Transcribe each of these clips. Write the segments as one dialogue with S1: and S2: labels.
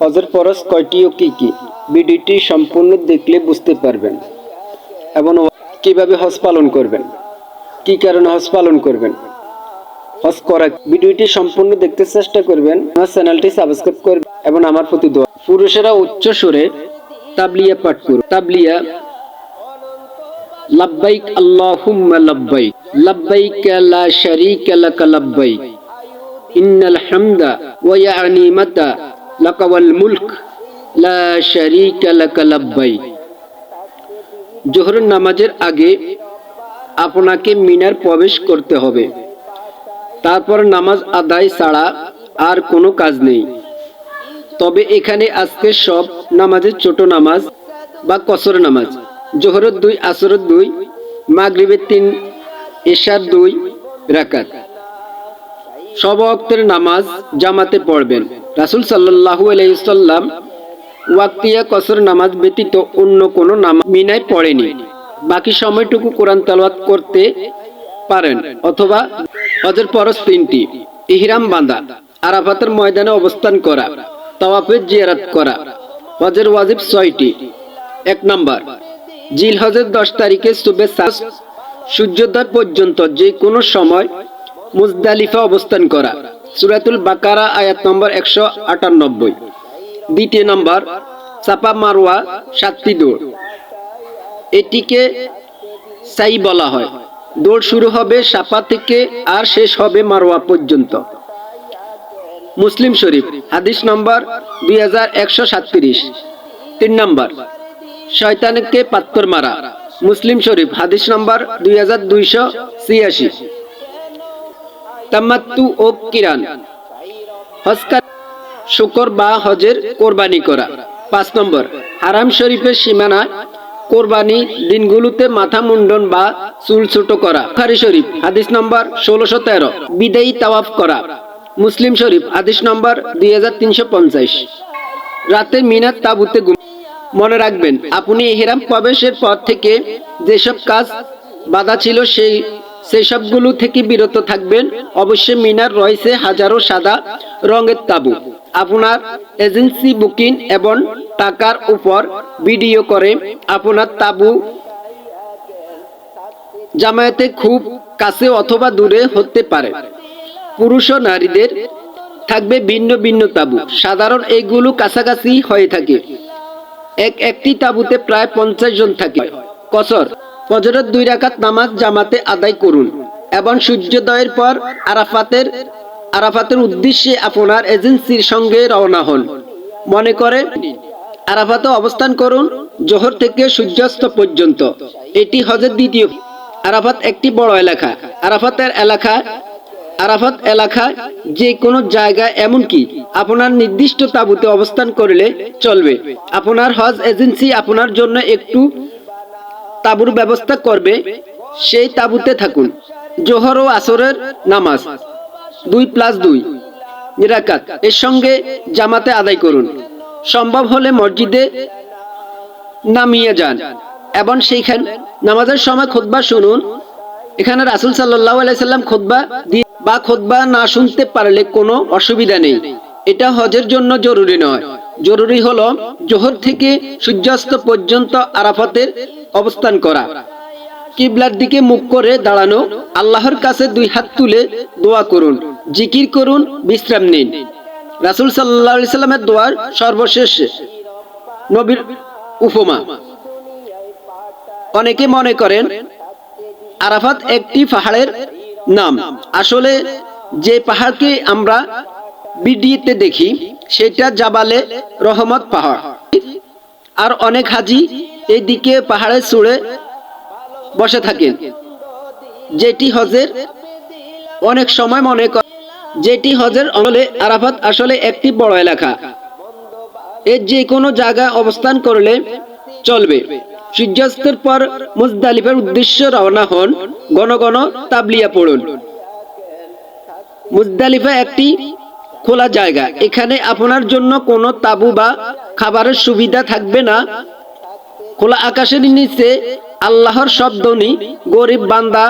S1: হজের ফরজ কয়টি ও কি কি? ভিডিওটি সম্পূর্ণ দেখলে বুঝতে পারবেন। এবং কীভাবে হজ পালন করবেন? কি কারণে হজ পালন করবেন? হজ করা ভিডিওটি সম্পূর্ণ দেখতে চেষ্টা করবেন। আমার চ্যানেলটি সাবস্ক্রাইব করবেন এবং আমার প্রতি দোয়া। পুরুষেরা উচ্চ সুরে তাবলিয়া পাঠ করুন। তাবলিয়া, লাব্বাইক আল্লাহুম্মা লাব্বাইক লাব্বাইক লা শারীকা লাকা লাব্বাইক, ইন্নাল হামদা ওয়া নি'মাতা লাকা ওয়াল মুলক লা জোহরের নামাজের আগে আপনাকে মিনার প্রবেশ করতে হবে। তারপর নামাজ আদায় ছাড়া আর কোনো কাজ নেই। তবে এখানে আজকে সব নামাজের ছোট নামাজ বা কসর নামাজ। জোহরের দুই, আসরের দুই, মাগরিবের তিন, এশার দুই রাকাত। সব অক্তের নামাজ জামাতে পড়বেন। রাসুল সাল্লাহু আলাইসাল্লাম ওয়াক্তিয়া কসর নামাজ ব্যতীত অন্য কোনো নামাজ মিনায় পড়েনি। বাকি সময়টুকু কোরআন তালাওয়াত করতে পারেন অথবা হজের পরশ তিনটি, ইহরাম বাঁধা, আরাফাতের ময়দানে অবস্থান করা, তাওয়াফের জিয়ারাত করা, হজের ওয়াজিব ছয়টি। এক নম্বর জিল হজের দশ তারিখে শুভেচ্ছা সূর্যোদয় পর্যন্ত যে কোনো সময় মুজদালিফা অবস্থান করা। সুরাতুল বাকারা, আয়াত নম্বর একশো আটানব্বই। দ্বিতীয় নম্বর, চাপা মারোয়া সাতটি দৌড়। এটিকে সাই বলা হয়। দৌড় শুরু হবে সাপা থেকে আর শেষ হবে মারোয়া পর্যন্ত। মুসলিম শরীফ, হাদিস নম্বর দুই সাতত্রিশ। তিন নম্বর, শয়তানকে পাত্তর মারা। মুসলিম শরীফ, হাদিস নম্বর দুই হাজার দুইশো ছিয়াশি। তামাত্তু ও কিরান। হজকার শুকর বা হজের কোরবানি করা। পাঁচ নম্বর, হারাম শরীফের সীমানা, কোরবানি দিনগুলোতে মাথা মুন্ডন বা চুল ছোট করা। বুখারী শরীফ, হাদিস নম্বর ষোলোশো তেরো। বিদায়ী তাওয়াফ করা। মুসলিম শরীফ, হাদিস নম্বর দুই হাজার তিনশো পঞ্চাশ। রাতে মিনার তাবুতে ঘুম মনে রাখবেন, আপনি এহেরাম প্রবেশের পর থেকে যেসব কাজ বাধা ছিল সেই সেই সবগুলো থেকে বিরত থাকবেন। অবশ্যই মিনার রয়েছে হাজারো সাদা রঙের তাবু। আপনার এজেন্সি বুকিং এবং টাকার উপর ভিডিও করে আপনার তাবু জামায়াতে খুব কাছে অথবা দূরে হতে পারে। পুরুষ ও নারীদের থাকবে ভিন্ন ভিন্ন তাবু। সাধারণ এইগুলো কাছাকাছি হয়ে থাকে। এক একটি তাবুতে প্রায় পঞ্চাশ জন থাকে। কসর ফজরের দুই রাকাত নামাজ জামাতে আদায় করুন এবং সূর্যোদয়ের পর আরাফাতের আরাফাতের উদ্দেশ্যে আপনার এজেন্সির সঙ্গে রওনা হন। মনে করে আরাফাতে অবস্থান করুন জোহর থেকে সূর্যাস্ত পর্যন্ত। এটি হজের দ্বিতীয়। আরাফাত একটি বড় এলাকা। আরাফাতের এলাকা, আরাফাত এলাকা যে কোনো জায়গায় এমনকি আপনার নির্দিষ্ট তাবুতে অবস্থান করলে চলবে। আপনার হজ এজেন্সি আপনার জন্য একটু তাবুর ব্যবস্থা করবে, সেই তাবুতে থাকুন। জোহর ও আসরের নামাজ। দুই প্লাস দুই। নিরাকাত। এর সঙ্গে জামাতে আদায় করুন। সম্ভব হলে মসজিদে নামিয়ে যান। এবং সেইখান নামাজের সময় খোদবা শুনুন। এখানে রাসুল আলাইসাল্লাম খোদবা দিয়ে বা খোদবা না শুনতে পারলে কোনো অসুবিধা নেই। এটা হজের জন্য জরুরি নয়। জরুরি হলো জোহর থেকে সূর্যাস্ত পর্যন্ত আরাফাতের অবস্থান করা। কিবলার দিকে মুখ করে দাঁড়ানো, আল্লাহর কাছে দুই হাত তুলে দোয়া করুন, জিকির করুন, বিশ্রাম নিন। রাসুল সাল্লামের দোয়ার সর্বশেষ নবীর উপমা। অনেকে মনে করেন, আরাফাত একটি পাহাড়ের নাম। আসলে যে পাহাড়কে আমরা বিডিতে দেখি, সেটা জাবালে রহমত পাহাড়। আর অনেক হাজি এইদিকে পাহাড়ে চড়ে বসে থাকেন। যেটি হজের অনেক সময় মনে করে যেটি হজের অমলে আরাফাত আসলে একটি বড় এলাকা। এর যে কোনো জায়গায় অবস্থান করলে চলবে। সূর্যাস্তের পর মুজদালিফের উদ্দেশ্যে রওনা হন, ঘন ঘন তাবলিয়া পড়ুন। মুজদালিফা একটি খোলা জায়গা। এখানে আপনার জন্য কোনো তাবু বা খাবারের সুবিধা থাকবে না। খোলা আকাশের নিচে আল্লাহর শব্দনি গরিব বান্দা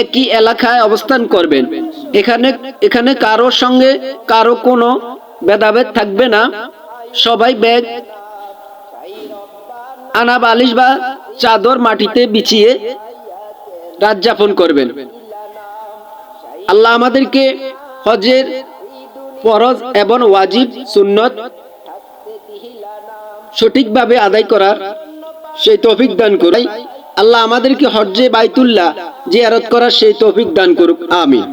S1: একই এলাকায় অবস্থান করবেন। এখানে এখানে কারোর সঙ্গে কারও কোনো ভেদাভেদ থাকবে না। সবাই ব্যাগ, আনা বালিশ বা চাদর মাটিতে বিছিয়ে রাত যাপন করবেন। আল্লাহ আমাদেরকে হজের ফরজ এবং ওয়াজিব সুন্নত সঠিকভাবে আদায় করার সেই তৌফিক দান করুন আল্লাহ আমাদেরকে হজ্জে বাইতুল্লাহ জিয়ারত করার সেই তৌফিক দান করুক। আমিন।